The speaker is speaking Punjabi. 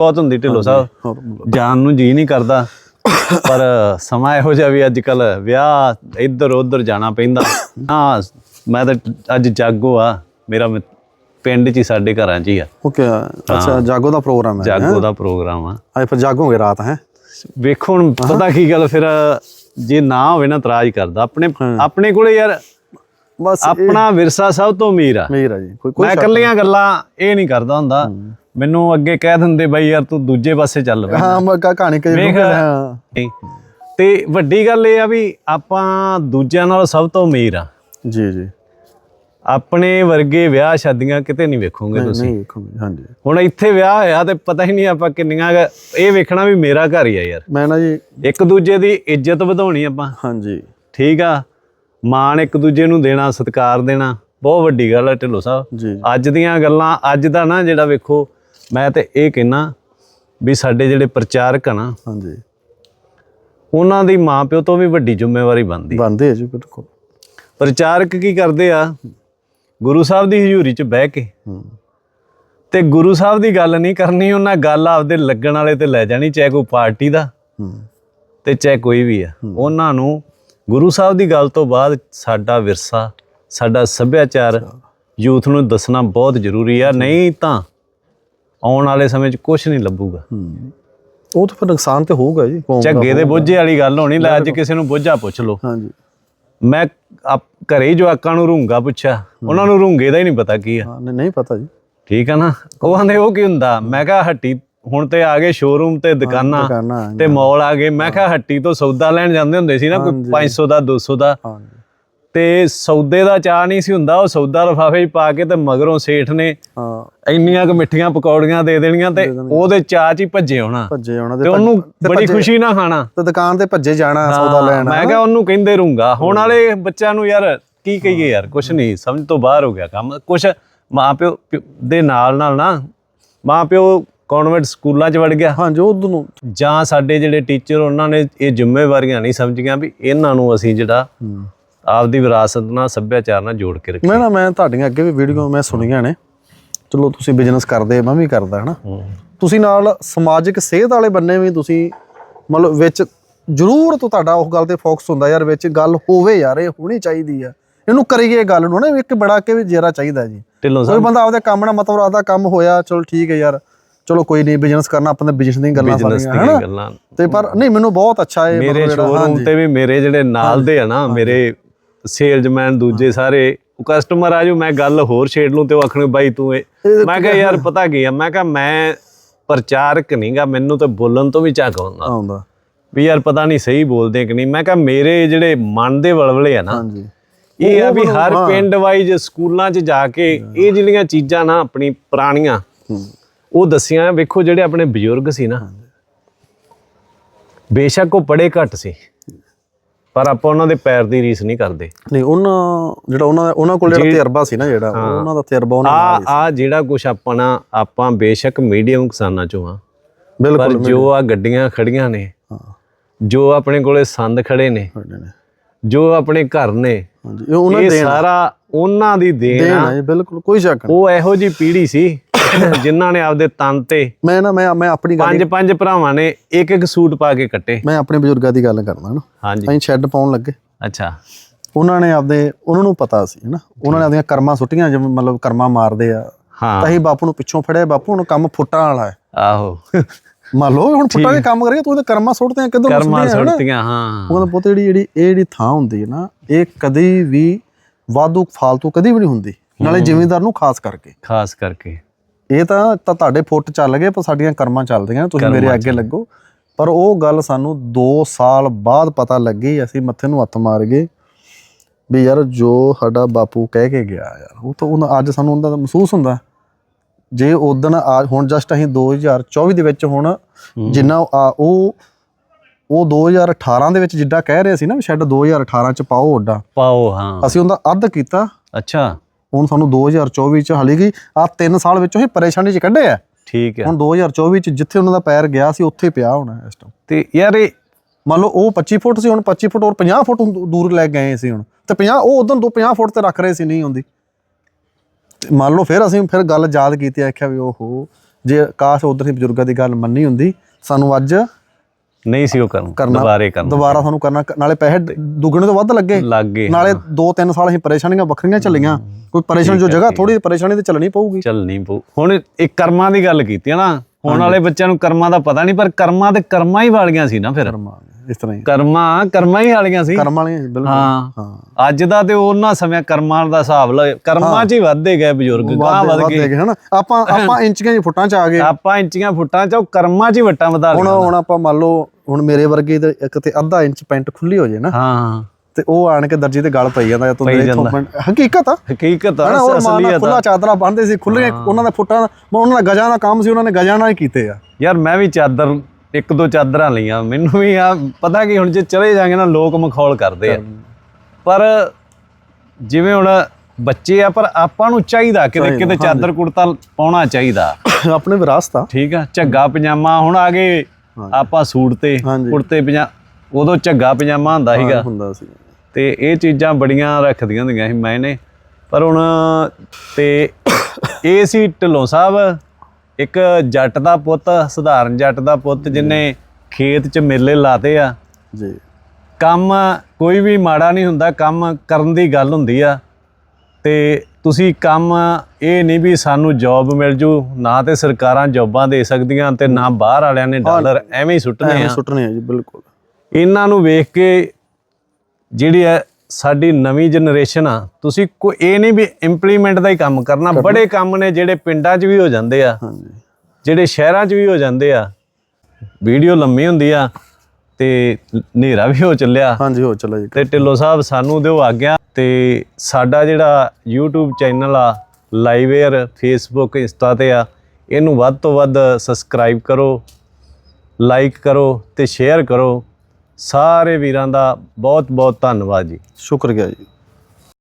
ਬਹੁਤ ਹੁੰਦੀ ਢਿੱਲੋਂ ਸਾਹਿਬ। ਜਾਣ ਨੂੰ ਜੀ ਨਹੀਂ ਕਰਦਾ। ਪਰ ਸਮਾਂ ਇਹੋ ਜਿਹਾ ਵੀ ਅੱਜ ਕੱਲ ਵਿਆਹ ਇੱਧਰ ਉੱਧਰ ਜਾਣਾ ਪੈਂਦਾ। ਹਾਂ ਮੈਂ ਤਾਂ ਅੱਜ ਜਾਗੋ ਆ। ਮੇਰਾ ਪਿੰਡ 'ਚ ਹੀ ਸਾਡੇ ਘਰਾਂ 'ਚ ਹੀ ਆ। ਓਕੇ ਅੱਛਾ ਜਾਗੋ ਦਾ ਪ੍ਰੋਗਰਾਮ ਹੈ ਜਾਗੋ ਦਾ ਪ੍ਰੋਗਰਾਮ ਆ। ਅੱਜ ਫਿਰ ਜਾਗੋਗੇ ਰਾਤ ਹੈ? ਵੇਖੋ ਹੁਣ ਪਤਾ ਕੀ ਗੱਲ ਫਿਰ ਜੇ ਨਾ ਹੋਵੇ ਨਾ ਇਤਰਾਜ਼ ਕਰਦਾ। ਆਪਣੇ ਆਪਣੇ ਕੋਲੇ ਯਾਰ ਬਸ ਆਪਣਾ ਵਿਰਸਾ ਸਭ ਤੋਂ ਅਮੀਰ ਆ। ਮੇਰਾ ਜੀ। ਕੋਈ ਕੋਈ ਮੈਂ ਇਕੱਲੀਆਂ ਗੱਲਾਂ ਇਹ ਨਹੀਂ ਕਰਦਾ ਹੁੰਦਾ। ਮੈਨੂੰ ਅੱਗੇ ਕਹਿ ਦਿੰਦੇ ਬਾਈ ਯਾਰ ਤੂੰ ਦੂਜੇ ਪਾਸੇ ਚੱਲ ਬਈ। ਹਾਂ ਮੈਂ ਕਹਾ- ਕਹਾਣੀ ਕਹੀ। ਹਾਂ। ਤੇ ਵੱਡੀ ਗੱਲ ਇਹ ਆ ਵੀ ਆਪਾਂ ਦੂਜਿਆਂ ਨਾਲੋਂ ਸਭ ਤੋਂ ਅਮੀਰ ਆ। ਜੀ ਜੀ। ਆਪਣੇ ਵਰਗੇ ਵਿਆਹ ਸ਼ਾਦੀਆਂ ਕਿਤੇ ਨਹੀਂ ਵੇਖੋਗੇ ਤੁਸੀਂ। ਨਹੀਂ ਵੇਖੋਗੇ ਹਾਂਜੀ। ਹੁਣ ਇੱਥੇ ਵਿਆਹ ਹੋਇਆ ਤੇ ਪਤਾ ਹੀ ਨਹੀਂ ਆਪਾਂ ਕਿੰਨੀਆਂ ਇਹ ਵੇਖਣਾ ਵੀ ਮੇਰਾ ਘਰ ਹੀ ਆ ਯਾਰ। ਮੈਂ ਨਾ ਜੀ ਇੱਕ ਦੂਜੇ ਦੀ ਇੱਜ਼ਤ ਵਧਾਉਣੀ ਆਪਾਂ। ਹਾਂਜੀ। ਠੀਕ ਆ? ਮਾਣ ਇੱਕ ਦੂਜੇ ਨੂੰ ਦੇਣਾ ਸਤਿਕਾਰ ਦੇਣਾ। ਬਹੁਤ ਵੱਡੀ ਗੱਲ ਹੈ ਢਿੱਲੋਂ ਸਾਹਿਬ। ਅੱਜ ਦੀਆਂ ਗੱਲਾਂ ਅੱਜ ਦਾ ਨਾ ਜਿਹੜਾ ਵੇਖੋ ਮੈਂ ਤੇ ਇਹ ਕਹਿਣਾ ਵੀ ਸਾਡੇ ਜਿਹੜੇ ਪ੍ਰਚਾਰਕ ਆ ਨਾ ਹਾਂਜੀ। ਉਹਨਾਂ ਦੀ ਮਾਂ ਪਿਓ ਤੋਂ ਵੀ ਵੱਡੀ ਜ਼ਿੰਮੇਵਾਰੀ ਬਣਦੀ। ਬੰਦੇ ਹੈ ਜੀ ਬਿਲਕੁਲ। ਪ੍ਰਚਾਰਕ ਕੀ ਕਰਦੇ ਆ? ਗੁਰੂ ਸਾਹਿਬ ਦੀ ਹਜ਼ੂਰੀ 'ਚ ਬਹਿ ਕੇ। ਤੇ ਗੁਰੂ ਸਾਹਿਬ ਦੀ ਗੱਲ ਨਹੀਂ ਕਰਨੀ ਉਹਨਾਂ ਗੱਲ ਆਪਦੇ ਲੱਗਣ ਵਾਲੇ ਤੇ ਲੈ ਜਾਣੀ ਚਾਹੇ ਕੋਈ ਪਾਰਟੀ ਦਾ ਤੇ ਚਾਹੇ ਕੋਈ ਵੀ ਆ। ਉਹਨਾਂ ਨੂੰ ਗੁਰੂ ਸਾਹਿਬ ਦੀ ਗੱਲ ਤੋਂ ਬਾਅਦ ਸਾਡਾ ਵਿਰਸਾ ਸਾਡਾ ਸੱਭਿਆਚਾਰ ਯੂਥ ਨੂੰ ਦੱਸਣਾ ਬਹੁਤ ਜ਼ਰੂਰੀ ਆ। ਨਹੀਂ ਤਾਂ ਆਉਣ ਵਾਲੇ ਸਮੇਂ 'ਚ ਕੁਝ ਨਹੀਂ ਲੱਭੂਗਾ। ਉਹ ਤਾਂ ਫਿਰ ਨੁਕਸਾਨ ਤੇ ਹੋਊਗਾ ਜੀ ਝੱਗੇ ਦੇ ਬੋਝੇ ਵਾਲੀ ਗੱਲ ਹੋਣੀ ਲੈ ਅੱਜ ਕਿਸੇ ਨੂੰ ਬੋਝਾ ਪੁੱਛ ਲਓ। ਹਾਂਜੀ। ਮੈਂ ਘਰੇ ਹੀ ਜਵਾਕਾਂ ਨੂੰ ਰੂੰਗਾ ਪੁੱਛਿਆ। ਉਹਨਾਂ ਨੂੰ ਰੂੰਗੇ ਦਾ ਹੀ ਨਹੀਂ ਪਤਾ ਕੀ ਆ। ਨਹੀਂ ਪਤਾ ਜੀ। ਠੀਕ ਆ ਨਾ? ਉਹ ਆਂਦੇ ਉਹ ਕੀ ਹੁੰਦਾ? ਮੈਂ ਕਿਹਾ ਹੱਟੀ ਹੁਣ ਤੇ ਆ ਗਏ ਸ਼ੋਰੂਮ ਤੇ ਦੁਕਾਨਾਂ ਦੁਕਾਨਾਂ ਤੇ ਮਾਲ ਆ ਗਏ। ਮੈਂ ਕਿਹਾ ਹੱਟੀ ਤੋਂ ਸੌਦਾ ਲੈਣ ਜਾਂਦੇ ਹੁੰਦੇ ਸੀ ਨਾ ਕੋਈ 500 ਦਾ 200 ਦਾ। ਹਾਂਜੀ। ਤੇ ਸੌਦੇ ਦਾ ਚਾਹ ਨਹੀਂ ਸੀ ਹੁੰਦਾ ਉਹ ਸੌਦਾ ਲਫਾਫੇ 'ਚ ਪਾ ਕੇ ਤੇ ਮਗਰੋਂ ਸੇਠ ਨੇ ਹਾਂ। ਇੰਨੀਆਂ ਕੁ ਮਿੱਠੀਆਂ ਪਕੌੜੀਆਂ ਦੇ ਦੇਣੀਆਂ ਤੇ ਉਹਦੇ ਚਾਹ 'ਚ ਹੀ ਭੱਜੇ ਆਉਣਾ ਭੱਜੇ ਆਉਣਾ ਤੇ ਉਹਨੂੰ ਬੜੀ ਖੁਸ਼ੀ ਨਾਲ ਖਾਣਾ। ਤੇ ਦੁਕਾਨ ਤੇ ਭੱਜੇ ਜਾਣਾ ਸੌਦਾ ਲੈਣ ਮੈਂ ਕਿਹਾ ਉਹਨੂੰ ਕਹਿੰਦੇ ਰਹੂੰਗਾ। ਹੁਣ ਵਾਲੇ ਬੱਚਿਆਂ ਨੂੰ ਯਾਰ ਕੀ ਕਹੀਏ ਯਾਰ ਕੁਛ ਨਹੀਂ ਸਮਝ ਤੋਂ ਬਾਹਰ ਹੋ ਗਿਆ ਕੰਮ। ਕੁਛ ਮਾਪਿਓ ਪਿਓ ਦੇ ਨਾਲ ਨਾਲ ਨਾ ਮਾਪਿਓ ਕਨਵੈਂਟ ਸਕੂਲਾਂ 'ਚ ਵੜ ਗਿਆ। ਹਾਂਜੀ ਉਦੋਂ ਨੂੰ ਜਾਂ ਸਾਡੇ ਜਿਹੜੇ ਟੀਚਰ ਉਹਨਾਂ ਨੇ ਇਹ ਜ਼ਿੰਮੇਵਾਰੀਆਂ ਨਹੀਂ ਸਮਝੀਆਂ ਵੀ ਇਹਨਾਂ ਨੂੰ ਅਸੀਂ ਜਿਹੜਾ ਆਪਦੀ ਵਿਰਾਸਤ ਨਾਲ ਸੱਭਿਆਚਾਰ ਨਾਲ ਜੋੜ ਕੇ ਰੱਖੀਏ ਮੈਂ ਨਾ ਮੈਂ ਤੁਹਾਡੀਆਂ ਅੱਗੇ ਵੀ ਵੀਡੀਓ ਮੈਂ ਸੁਣੀਆਂ ਨੇ। ਚਲੋ ਤੁਸੀਂ ਬਿਜ਼ਨਸ ਕਰਦੇ ਮੈਂ ਵੀ ਕਰਦਾ ਹਨਾ? ਤੁਸੀਂ ਨਾਲ ਸਮਾਜਿਕ ਸਿਹਤ ਵਾਲੇ ਬੰਨੇ ਵੀ ਤੁਸੀਂ ਮਤਲਬ ਵਿੱਚ ਜ਼ਰੂਰ ਤੋਂ ਤੁਹਾਡਾ ਉਸ ਗੱਲ ਤੇ ਫੋਕਸ ਹੁੰਦਾ ਯਾਰ ਵਿੱਚ ਗੱਲ ਹੋਵੇ ਯਾਰ ਇਹ ਹੋਣੀ ਚਾਹੀਦੀ ਆ। ਇਹਨੂੰ ਕਰੀਏ ਗੱਲ ਨੂੰ ਨਾ ਇੱਕ ਬੜਾ ਕੇ ਵੀ ਜੇਰਾ ਚਾਹੀਦਾ ਜੀ। ਕੋਈ ਬੰਦਾ ਆਪਦੇ ਕੰਮ ਨਾਲ ਮਤਲਬ ਆਪਦਾ ਕੰਮ ਹੋਇਆ ਚਲੋ ਠੀਕ ਹੈ ਯਾਰ। ਚਲੋ ਕੋਈ ਨਹੀਂ ਬਿਜ਼ਨਸ ਕਰਨਾ ਆਪਣੇ ਬਿਜ਼ਨਸ ਦੀਆਂ ਗੱਲਾਂ ਸਾਰੀਆਂ ਹਨਾ? ਤੇ ਪਰ ਨਹੀਂ ਮੈਨੂੰ ਬਹੁਤ ਅੱਛਾ ਇਹ ਮੇਰੇ ਸ਼ੋਰੂਮ ਤੇ ਵੀ ਮੇਰੇ ਜਿਹੜੇ ਨਾਲ ਦੇ ਆ ਨਾ ਮੇਰੇ ਸੇਲਜ਼ਮੈਨ ਦੂਜੇ ਸਾਰੇ ਉਹ ਕਸਟਮਰ ਆ ਜੋ ਮੈਂ ਗੱਲ ਹੋਰ ਛੇੜ ਲੂੰ ਤੇ ਉਹ ਆਖਣ ਬਾਈ ਤੂੰ ਇਹ ਮੈਂ ਕਿਹਾ ਯਾਰ ਪਤਾ ਕੀ ਆ? ਮੈਂ ਕਿਹਾ ਮੈਂ ਪ੍ਰਚਾਰਕ ਨਹੀਂਗਾ ਮੈਨੂੰ ਤਾਂ ਬੋਲਣ ਤੋਂ ਵੀ ਝੱਕ ਆਉਂਦਾ ਆਉਂਦਾ। ਵੀ ਯਾਰ ਪਤਾ ਨਹੀਂ ਸਹੀ ਬੋਲਦੇ ਕਿ ਨਹੀਂ। ਮੈਂ ਕਿਹਾ ਮੇਰੇ ਜਿਹੜੇ ਮਨ ਦੇ ਵਲਵਲੇ ਆ ਨਾ ਹਾਂਜੀ। ਇਹ ਆ ਵੀ ਹਰ ਪਿੰਡ ਵਾਈਜ਼ ਸਕੂਲਾਂ 'ਚ ਜਾ ਕੇ ਇਹ ਜਿਹੜੀਆਂ ਚੀਜ਼ਾਂ ਨਾ ਆਪਣੀ ਪੁਰਾਣੀਆਂ ਉਹ ਦੱਸੀਆਂ। ਵੇਖੋ ਜਿਹੜੇ ਆਪਣੇ ਬਜ਼ੁਰਗ ਸੀ ਨਾ। ਬੇਸ਼ੱਕ ਉਹ ਪੜੇ ਘੱਟ ਸੀ। ਪਰ ਆਪਾਂ ਉਹਨਾਂ ਦੇ ਪੈਰ ਦੀ ਰੀਸ ਨਹੀਂ ਕਰਦੇ। ਨਹੀਂ ਉਹਨਾਂ ਜਿਹੜਾ ਉਹਨਾਂ ਉਹਨਾਂ ਕੋਲ ਜਿਹੜਾ ਤਜਰਬਾ ਸੀ ਨਾ ਜਿਹੜਾ ਉਹਨਾਂ ਦਾ ਤਜਰਬਾ ਉਹਨਾਂ ਆ ਆ ਜਿਹੜਾ ਕੁਝ ਆਪਣਾ ਆਪਾਂ ਬੇਸ਼ੱਕ ਮੀਡੀਅਮ ਕਿਸਾਨਾਂ ਚੋਂ ਆ। ਪਰ ਬਿਲਕੁਲ। ਜੋ ਆ ਗੱਡੀਆਂ ਖੜੀਆਂ ਨੇ ਜੋ ਆਪਣੇ ਕੋਲੇ ਸੰਦ ਖੜੇ ਨੇ ਜੋ ਆਪਣੇ ਘਰ ਨੇ ਹਾਂਜੀ ਇਹ ਸਾਰਾ ਉਹਨਾਂ ਦੀ ਦੇਣ ਆ। ਬਿਲਕੁਲ ਕੋਈ ਸ਼ੱਕ ਨਹੀਂ। ਉਹ ਇਹੋ ਜੀ ਪੀੜ੍ਹੀ ਸੀ ਜਿਨ੍ਹਾਂ ਨੇ ਆਪਦੇ ਤਨ ਤੇ ਮੈਂ ਨਾ ਮੈਂ ਮੈਂ ਆਪਣੀ ਗੱਲ ਪੰਜ ਪੰਜ ਭਰਾਵਾਂ ਨੇ ਇੱਕ ਇੱਕ ਸੂਟ ਪਾ ਕੇ ਕੱਟੇ। ਮੈਂ ਆਪਣੇ ਬਜ਼ੁਰਗਾਂ ਦੀ ਗੱਲ ਕਰਦਾ ਨਾ। ਹਾਂਜੀ। ਅਸੀਂ ਸ਼ੈੱਡ ਪਾਉਣ ਲੱਗੇ। ਅੱਛਾ। ਉਹਨਾਂ ਨੇ ਆਪਦੇ ਉਹਨਾਂ ਨੂੰ ਪਤਾ ਸੀ ਹਨਾ। ਉਹਨਾਂ ਨੇ ਆਪਦੀਆਂ ਕਰਮਾਂ ਸੁੱਟੀਆਂ ਜਿਵੇਂ ਮਤਲਬ ਕਰਮਾਂ ਮਾਰਦੇ ਆ। ਹਾਂ। ਤਾਂ ਅਸੀਂ ਬਾਪੂ ਨੂੰ ਪਿੱਛੋਂ ਫੜਿਆ ਬਾਪੂ ਹੁਣ ਕੰਮ ਫੁੱਟਾਂ ਵਾਲਾ ਹੈ। ਆਹੋ। ਮੰਨ ਲਓ ਹੁਣ ਫੁੱਟਾਂ ਦੇ ਕੰਮ ਕਰੀਏ ਤੂੰ ਇਹਦੇ ਕਰਮਾਂ ਸੁੱਟਦੇ ਆ ਕਿਦੋਂ ਕਰਮਾਂ ਸੁੱਟਦੇ ਆ ਹਨਾ? ਸੁੱਟੀਆਂ ਹਾਂ। ਉਹ ਕਹਿੰਦਾ ਪੁੱਤ ਜਿਹੜੀ ਜਿਹੜੀ ਇਹ ਜਿਹੜੀ ਥਾਂ ਹੁੰਦੀ ਹੈ ਨਾ ਇਹ ਕਦੀ ਵੀ ਵਾਧੂ ਫਾਲਤੂ ਕਦੀ ਵੀ ਨਹੀਂ ਹੁੰਦੀ। ਨਾਲੇ ਜ਼ਿਮੀਂਦਾਰ ਨੂੰ ਖਾਸ ਕਰਕੇ। ਖਾਸ ਕਰਕੇ। ਇਹ ਤਾਂ ਤਾਂ ਤੁਹਾਡੇ ਫੁੱਟ ਚੱਲ ਗਏ ਪਰ ਸਾਡੀਆਂ ਕਰਮਾਂ ਚੱਲਦੀਆਂ ਤੁਸੀਂ ਮੇਰੇ ਅੱਗੇ ਲੱਗੋ। ਪਰ ਉਹ ਗੱਲ ਸਾਨੂੰ 2 ਸਾਲ ਬਾਅਦ ਪਤਾ ਲੱਗੀ ਅਸੀਂ ਮੱਥੇ ਨੂੰ ਹੱਥ ਮਾਰ ਗਏ ਵੀ ਯਾਰ ਜੋ ਸਾਡਾ ਬਾਪੂ ਕਹਿ ਕੇ ਗਿਆ ਯਾਰ ਉਹ ਤਾਂ ਉਹਨਾਂ ਅੱਜ ਸਾਨੂੰ ਉਹਦਾ ਮਹਿਸੂਸ ਹੁੰਦਾ। ਜੇ ਉਦੋਂ ਆ ਹੁਣ ਜਸਟ ਅਸੀਂ 2024 ਦੇ ਵਿੱਚ ਹੁਣ ਜਿੰਨਾ ਉਹ ਉਹ 2018 ਦੇ ਵਿੱਚ ਜਿੱਡਾ ਕਹਿ ਰਹੇ ਸੀ ਨਾ ਸ਼ੈੱਡ 2018 ਚ ਪਾਓ ਓਡਾ ਪਾਓ ਹਾਂ। ਅਸੀਂ ਉਹਦਾ ਅੱਧ ਕੀਤਾ। ਅੱਛਾ। ਹੁਣ ਸਾਨੂੰ 2024 ਚ ਹਾਲੇ ਕਿ ਆ 3 ਸਾਲ ਵਿੱਚ ਉਹ ਪਰੇਸ਼ਾਨੀ ਚ ਕੱਢੇ ਆ। ਠੀਕ ਹੈ ਹੁਣ 2024 ਚ ਜਿੱਥੇ ਉਹਨਾਂ ਦਾ ਪੈਰ ਗਿਆ ਸੀ ਉੱਥੇ ਪਿਆ ਹੋਣਾ ਇਸ ਟਾਈਮ ਤੇ ਯਾਰ ਇਹ ਮੰਨ ਲਓ ਉਹ 25 ਫੁੱਟ ਸੀ ਹੁਣ 25 ਫੁੱਟ ਹੋਰ 50 ਫੁੱਟ ਦੂ- ਦੂਰ ਲੈ ਗਏ ਸੀ ਹੁਣ। ਤੇ 50 ਉਹ ਉਦੋਂ ਤੋਂ 50 ਫੁੱਟ ਤੇ ਰੱਖ ਰਹੇ ਸੀ ਨਹੀਂ ਹੁੰਦੀ ਤੇ ਮੰਨ ਲਓ ਫਿਰ ਅਸੀਂ ਫਿਰ ਗੱਲ ਯਾਦ ਕੀਤੀ ਆਖਿਆ ਵੀ ਓਹੋ ਜੇ ਕਾਸ਼ ਉਧਰ ਹੀ ਬਜ਼ੁਰਗਾਂ ਦੀ ਗੱਲ ਮੰਨੀ ਹੁੰਦੀ ਸਾਨੂੰ ਅੱਜ ਨਹੀਂ ਸੀ ਉਹ ਕਰਨ ਕਰਨਾ ਦੁਬਾਰੇ ਕਰਨਾ। ਦੁਬਾਰਾ ਸਾਨੂੰ ਕਰਨਾ ਨਾਲੇ ਪੈਸੇ ਦੁੱਗਣੇ ਤੋਂ ਵੱਧ ਲੱਗੇ। ਲੱਗ ਨਾਲੇ 2-3 ਸਾਲ ਅਸੀਂ ਪਰੇਸ਼ਾਨੀਆਂ ਵੱਖਰੀਆਂ ਚੱਲੀਆਂ। ਕੋਈ ਪਰੇਸ਼ਾਨੀ ਜੋ ਜਗ੍ਹਾ ਥੋੜੀ ਪਰੇਸ਼ਾਨੀ ਤੇ ਚੱਲਣੀ ਪਊਗੀ। ਚੱਲਣੀ ਪਊ। ਹੁਣ ਇੱਕ ਕਰਮਾਂ ਦੀ ਗੱਲ ਕੀਤੀ ਆ ਨਾ। ਹੁਣ ਵਾਲੇ ਬੱਚਿਆਂ ਨੂੰ ਕਰਮਾਂ ਦਾ ਪਤਾ ਨਹੀਂ ਪਰ ਕਰਮਾਂ ਤੇ ਕਰਮਾਂ ਹੀ ਵਾਲੀਆਂ ਸੀ ਨਾ ਫਿਰ। ਕਰਮਾਂ ਇਸ ਤਰ੍ਹਾਂ ਹੀ। ਕਰਮਾਂ ਕਰਮਾਂ ਹੀ ਵਾਲੀਆਂ ਸੀ। ਕਰਮ ਵਾਲੀਆਂ ਸੀ, ਬਿਲਕੁਲ। ਹਾਂ। ਹਾਂ। ਅੱਜ ਦਾ ਤੇ ਉਹਨਾਂ ਸਮੇਂ ਕਰਮਾਂ ਦਾ ਹਿਸਾਬ ਲ ਕਰਮਾਂ 'ਚ ਹੀ ਵੱਧਦੇ ਗਏ ਬਜ਼ੁਰਗ ਗਾਂ ਵੱਧ ਗਏ। ਗਏ ਹਨਾ? ਆਪਾਂ ਆਪਾਂ ਇੰਚੀਆਂ ਦੀ ਫੁੱਟਾਂ ਚ ਆ ਗਏ। ਆਪਾਂ ਇੰਚੀਆਂ ਫੁੱਟਾਂ 'ਚ ਉਹ ਕਰਮਾਂ 'ਚ ਹੀ ਵੱਟਾਂ ਵਧਾ ਹੁਣ ਹੁਣ ਆਪਾਂ ਮੰਨ ਲਓ ਹੁਣ ਮੇਰੇ ਵਰਗੇ ਦੇ ਇੱਕ ਤੇ ਅੱਧਾ ਇੰਚ ਪੈਂਟ ਖੁੱਲੀ ਹੋ ਜੇ ਨਾ। ਹਾਂ। ਤੇ ਉਹ ਆਣ ਕੇ ਦਰਜੀ ਤੇ ਗਲ ਪਈ ਜਾਂਦਾ ਤੂੰ ਮੇਰੇ ਪੈਂਟ- ਹਕੀਕਤ ਆ। ਹਕੀਕਤ ਆ ਅਸਲੀਅਤ ਖੁੱਲਾ ਚਾਦਰਾ ਬੰਨਦੇ ਸੀ ਖੁੱਲੇ ਉਹਨਾਂ ਦੇ ਫੁੱਟਾਂ ਉਹਨਾਂ ਦਾ ਗਜਾਂ ਦਾ ਕੰਮ ਸੀ ਉਹਨਾਂ ਨੇ ਗਜਾਂ ਨਾਲ ਹੀ ਕੀਤੇ ਆ। ਯਾਰ ਮੈਂ ਵੀ ਚਾਦਰ ਇੱਕ ਦੋ ਚਾਦਰਾਂ ਲਈਆਂ। ਮੈਨੂੰ ਵੀ ਆ ਪਤਾ ਕੀ ਹੁਣ ਜੇ ਚਲੇ ਜਾਗੇ ਨਾ ਲੋਕ ਮਖੌਲ ਕਰਦੇ ਆ। ਪਰ ਜਿਵੇਂ ਹੁਣ ਬੱਚੇ ਆ ਪਰ ਆਪਾਂ ਨੂੰ ਚਾਹੀਦਾ ਕਿਤੇ ਕਿਤੇ ਚਾਦਰ ਕੁੜਤਾ ਪਾਉਣਾ ਚਾਹੀਦਾ। ਆਪਣੇ ਵਿਰਾਸਤ ਆ। ਠੀਕ ਆ ਝੱਗਾ ਪਜਾਮਾ ਹੁਣ ਆ ਗਏ। ਆਪਾਂ ਸੂਟ ਤੇ। ਕੁੜਤੇ ਪਜਾ ਉਦੋਂ ਝੱਗਾ ਪਜਾਮਾ ਹੁੰਦਾ ਸੀਗਾ। ਹੁੰਦਾ ਸੀ। ਤੇ ਇਹ ਚੀਜ਼ਾਂ ਬੜੀਆਂ ਰੱਖਦੀਆਂ ਹੁੰਦੀਆਂ ਸੀ ਮੈਨੇ ਪਰ ਹੁਣ ਤੇ ਇਹ ਸੀ ਢਿੱਲੋਂ ਸਾਹਿਬ ਇੱਕ ਜੱਟ ਦਾ ਪੁੱਤ ਸਧਾਰਨ ਜੱਟ ਦਾ ਪੁੱਤ ਜਿਨੇ ਖੇਤ 'ਚ ਮੇਲੇ ਲਾਤੇ ਆ। ਜੀ। ਕੰਮ ਕੋਈ ਵੀ ਮਾੜਾ ਨਹੀਂ ਹੁੰਦਾ ਕੰਮ ਕਰਨ ਦੀ ਗੱਲ ਹੁੰਦੀ ਆ। ਤੇ ਤੁਸੀਂ ਕੰਮ ਇਹ ਨਹੀਂ ਵੀ ਸਾਨੂੰ ਜੌਬ ਮਿਲ ਜੂ ਨਾ ਤੇ ਸਰਕਾਰਾਂ ਜੌਬਾਂ ਦੇ ਸਕਦੀਆਂ ਤੇ ਨਾ ਬਾਹਰ ਵਾਲਿਆਂ ਨੇ ਡਾਲਰ ਐਵੇਂ ਹੀ ਐਵੇਂ ਆ। ਸੁੱਟਣੇ ਆ ਜੀ ਬਿਲਕੁਲ। ਇਹਨਾਂ ਨੂੰ ਵੇਖ ਕੇ ਜਿਹੜੀ ਹੈ ਸਾਡੀ ਨਵੀਂ ਜਨਰੇਸ਼ਨ ਆ ਤੁਸੀਂ ਕੋਈ ਇਹ ਨਹੀਂ ਵੀ ਇੰਪਲੀਮੈਂਟ ਦਾ ਹੀ ਕੰਮ ਕਰਨਾ ਬੜੇ ਕੰਮ ਨੇ ਜਿਹੜੇ ਪਿੰਡਾਂ 'ਚ ਵੀ ਹੋ ਜਾਂਦੇ ਆ ਜਿਹੜੇ ਸ਼ਹਿਰਾਂ 'ਚ ਵੀ ਹੋ ਜਾਂਦੇ ਆ। ਵੀਡੀਓ ਲੰਮੀ ਹੁੰਦੀ ਆ ਤੇ ਹਨੇਰਾ ਵੀ ਹੋ ਚੱਲਿਆ। ਹਾਂਜੀ ਹੋ ਚਲੋ ਜੀ। ਤੇ ਢਿੱਲੋਂ ਸਾਹਿਬ ਸਾਨੂੰ ਦਿਓ ਆਗਿਆ ਤੇ ਸਾਡਾ ਜਿਹੜਾ YouTube ਚੈਨਲ ਆ ਲਾਈਵ 에ਅਰ Facebook ਇੰਸਟਾ ਤੇ ਆ ਇਹਨੂੰ ਵੱਧ ਤੋਂ ਵੱਧ ਸਬਸਕ੍ਰਾਈਬ ਕਰੋ ਲਾਈਕ ਕਰੋ ਤੇ ਸ਼ੇਅਰ ਕਰੋ। ਸਾਰੇ ਵੀਰਾਂ ਦਾ ਬਹੁਤ ਬਹੁਤ ਧੰਨਵਾਦ ਜੀ। ਸ਼ੁਕਰੀਆ ਜੀ।